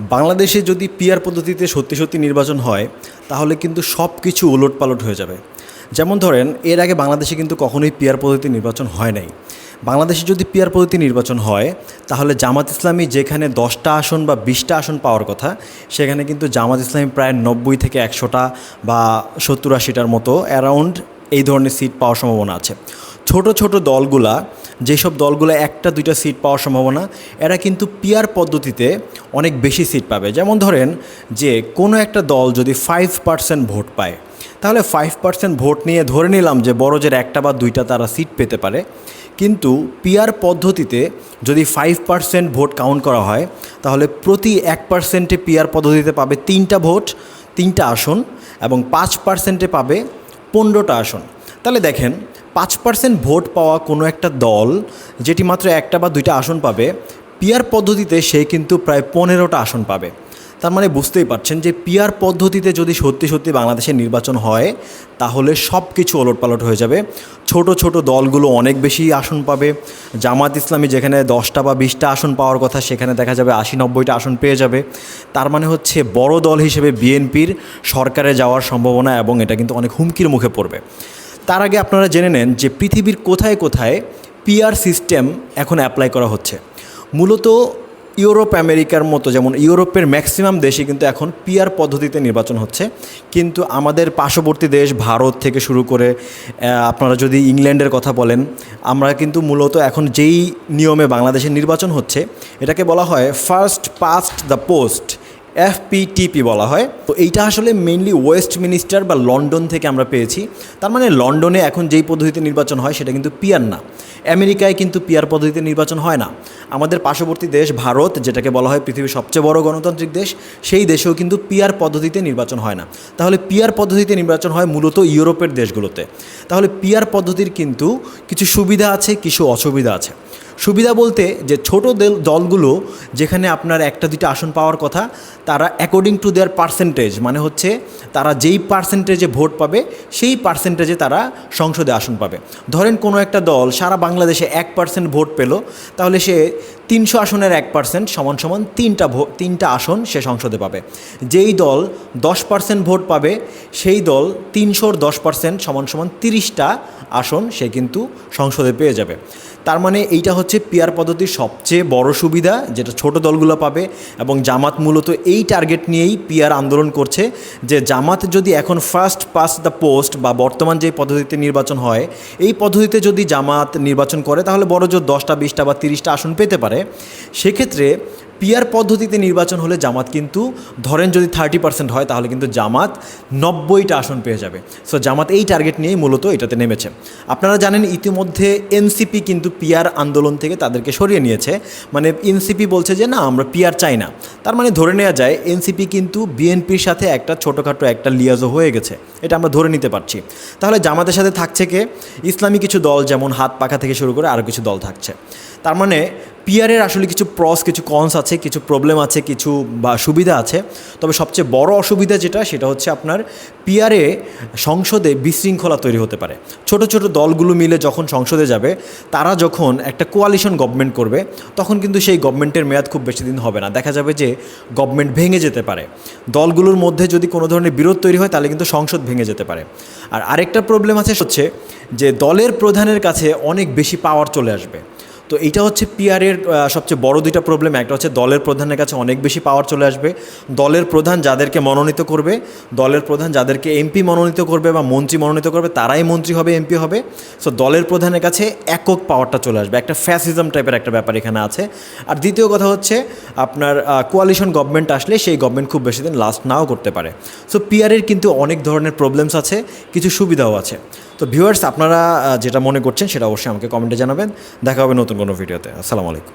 বাংলাদেশে যদি পিয়ার পদ্ধতিতে সত্যি সত্যি নির্বাচন হয়, তাহলে কিন্তু সব কিছু ওলটপালট হয়ে যাবে। যেমন ধরেন, এর আগে বাংলাদেশে কিন্তু কখনোই পিয়ার পদ্ধতি নির্বাচন হয় নাই। বাংলাদেশে যদি পিয়ার পদ্ধতি নির্বাচন হয়, তাহলে জামাত ইসলামী যেখানে দশটা আসন বা বিশটা আসন পাওয়ার কথা, সেখানে কিন্তু জামাত ইসলামী প্রায় নব্বই থেকে একশোটা বা সত্তর আশিটার মতো অ্যারাউন্ড এই ধরনের সিট পাওয়ার সম্ভাবনা আছে। ছোট ছোট দলগুলা যেসব দলগুলো একটা, দুইটা সিট পাওয়ার সম্ভাবনা, এরা কিন্তু পিয়ার পদ্ধতিতে অনেক বেশি সিট পাবে। যেমন ধরেন যে কোনো একটা দল যদি ফাইভ পার্সেন্ট ভোট পায়, তাহলে ফাইভ পার্সেন্ট ভোট নিয়ে ধরে নিলাম যে বড়জের একটা বা দুইটা তারা সিট পেতে পারে। কিন্তু পিয়ার পদ্ধতিতে যদি ফাইভ পার্সেন্ট ভোট কাউন্ট করা হয়, তাহলে প্রতি এক পার্সেন্টে পিয়ার পদ্ধতিতে পাবে তিনটা ভোট, তিনটা আসন এবং পাঁচ পার্সেন্টে পাবে পনেরোটা আসন। তাহলে দেখেন পাঁচ পার্সেন্ট ভোট পাওয়া কোনো একটা দল যেটি মাত্র একটা বা দুইটা আসন পাবে পিয়ার পদ্ধতিতে সে কিন্তু প্রায় পনেরোটা আসন পাবে। তার মানে বুঝতেই পারছেন যে পিয়ার পদ্ধতিতে যদি সত্যি সত্যি বাংলাদেশে নির্বাচন হয়, তাহলে সব কিছু ওলটপালট হয়ে যাবে। ছোট ছোট দলগুলো অনেক বেশি আসন পাবে। জামাত ইসলামী যেখানে দশটা বা বিশটা আসন পাওয়ার কথা, সেখানে দেখা যাবে আশি নব্বইটা আসন পেয়ে যাবে। তার মানে হচ্ছে বড় দল হিসেবে বিএনপির সরকারে যাওয়ার সম্ভাবনা এবং এটা কিন্তু অনেক হুমকির মুখে পড়বে। তার আগে আপনারা জেনে নেন যে পৃথিবীর কোথায় কোথায় পিআর সিস্টেম এখন অ্যাপ্লাই করা হচ্ছে। মূলত ইউরোপ, আমেরিকার মতো যেমন ইউরোপের ম্যাক্সিমাম দেশে কিন্তু এখন পিআর পদ্ধতিতে নির্বাচন হচ্ছে। কিন্তু আমাদের পার্শ্ববর্তী দেশ ভারত থেকে শুরু করে আপনারা যদি ইংল্যান্ডের কথা বলেন, আমরা কিন্তু মূলত এখন যেই নিয়মে বাংলাদেশের নির্বাচন হচ্ছে, এটাকে বলা হয় first past the post. FPTP বলা হয়। তো এইটা আসলে মেইনলি ওয়েস্ট মিনিস্টার বা লন্ডন থেকে আমরা পেয়েছি। তার মানে লন্ডনে এখন যেই পদ্ধতিতে নির্বাচন হয় সেটা কিন্তু পিয়ার না। আমেরিকায় কিন্তু পিয়ার পদ্ধতিতে নির্বাচন হয় না। আমাদের পার্শ্ববর্তী দেশ ভারত, যেটাকে বলা হয় পৃথিবীর সবচেয়ে বড় গণতান্ত্রিক দেশ, সেই দেশেও কিন্তু পিয়ার পদ্ধতিতে নির্বাচন হয় না। তাহলে পিয়ার পদ্ধতিতে নির্বাচন হয় মূলত ইউরোপের দেশগুলোতে। তাহলে পিয়ার পদ্ধতির কিন্তু কিছু সুবিধা আছে, কিছু অসুবিধা আছে। সুবিধা বলতে যে ছোট দল- দলগুলো যেখানে আপনার একটা দুইটা আসন পাওয়ার কথা, তারা অ্যাকর্ডিং টু দেয়ার পার্সেন্টেজ মানে হচ্ছে তারা যেই পার্সেন্টেজে ভোট পাবে, সেই পার্সেন্টেজে তারা সংসদে আসন পাবে। ধরেন কোনো একটা দল সারা বাংলাদেশে এক পার্সেন্ট ভোট পেল, তাহলে সে তিনশো আসনের এক পার্সেন্ট সমান সমান তিনটা ভো, তিনটা আসন সে সংসদে পাবে। যেই দল দশ পার্সেন্ট ভোট পাবে, সেই দল তিনশোর দশ পার্সেন্ট সমান সমান তিরিশটা আসন সে কিন্তু সংসদে পেয়ে যাবে। তার মানে এইটা হচ্ছে পিয়ার পদ্ধতির সবচেয়ে বড় সুবিধা, যেটা ছোট দলগুলো পাবে এবং জামাত মূলত এই টার্গেট নিয়েই পিয়ার আন্দোলন করছে যে জামাত যদি এখন ফার্স্ট পাস দ্য পোস্ট বা বর্তমান যে পদ্ধতিতে নির্বাচন হয়, এই পদ্ধতিতে যদি জামাত নির্বাচন করে তাহলে বড় জোর দশটা বিশটা বা তিরিশটা আসন পেতে পারে। সেক্ষেত্রে পিয়ার পদ্ধতিতে নির্বাচন হলে জামাত কিন্তু, ধরেন যদি থার্টি পার্সেন্ট হয় তাহলে কিন্তু জামাত নব্বইটা আসন পেয়ে যাবে। সো জামাত এই টার্গেট নিয়েই মূলত এটাতে নেমেছে। আপনারা জানেন ইতিমধ্যে এনসিপি কিন্তু পিয়ার আন্দোলন থেকে তাদেরকে সরিয়ে নিয়েছে। মানে এনসিপি বলছে যে, না, আমরা পিয়ার চাই না। তার মানে ধরে নেওয়া যায় এনসিপি কিন্তু বিএনপির সাথে একটা ছোটোখাটো একটা লিয়াজও হয়ে গেছে। এটা আমরা ধরে নিতে পারছি। তাহলে জামাতের সাথে থাকছে কে? ইসলামী কিছু দল, যেমন হাত পাখা থেকে শুরু করে আরও কিছু দল থাকছে। তার মানে পিয়ারের আসলে কিছু প্রস কিছু কনস আছে, কিছু প্রবলেম আছে, কিছু, বা সুবিধা আছে। তবে সবচেয়ে বড় অসুবিধা যেটা, সেটা হচ্ছে আপনার পিয়ারে সংসদে বিশৃঙ্খলা তৈরি হতে পারে। ছোট ছোট দলগুলো মিলে যখন সংসদে যাবে, তারা যখন একটা কোয়ালিশন গভর্নমেন্ট করবে, তখন কিন্তু সেই গভর্নমেন্টের মেয়াদ খুব বেশি দিন হবে না। দেখা যাবে যে গভর্নমেন্ট ভেঙে যেতে পারে। দলগুলোর মধ্যে যদি কোনো ধরনের বিরোধ তৈরি হয়, তাহলে কিন্তু সংসদ ভেঙে যেতে পারে। আর আরেকটা প্রবলেম আছে হচ্ছে যে দলের প্রধানের কাছে অনেক বেশি পাওয়ার চলে আসবে। তো এইটা হচ্ছে পিআরের সবচেয়ে বড় দুইটা প্রবলেম একটা হচ্ছে দলের প্রধানের কাছে অনেক বেশি পাওয়ার চলে আসবে। দলের প্রধান যাদেরকে মনোনীত করবে, দলের প্রধান যাদেরকে এমপি মনোনীত করবে বা মন্ত্রী মনোনীত করবে, তারাই মন্ত্রী হবে এমপি হবে। সো দলের প্রধানের কাছে একক পাওয়ারটা চলে আসবে। একটা ফ্যাসিজম টাইপের একটা ব্যাপার এখানে আছে। আর দ্বিতীয় কথা হচ্ছে, আপনার কোয়ালিশন গভর্নমেন্ট আসলে সেই গভর্নমেন্ট খুব বেশি দিন লাস্ট নাও করতে পারে। সো পিআরের কিন্তু অনেক ধরনের প্রবলেমস আছে, কিছু সুবিধাও আছে। তো ভিউয়ার্স, আপনারা যেটা মনে করছেন সেটা অবশ্যই আমাকে কমেন্টে জানাবেন। দেখা হবে নতুন কোনো ভিডিওতে। আসসালামু আলাইকুম।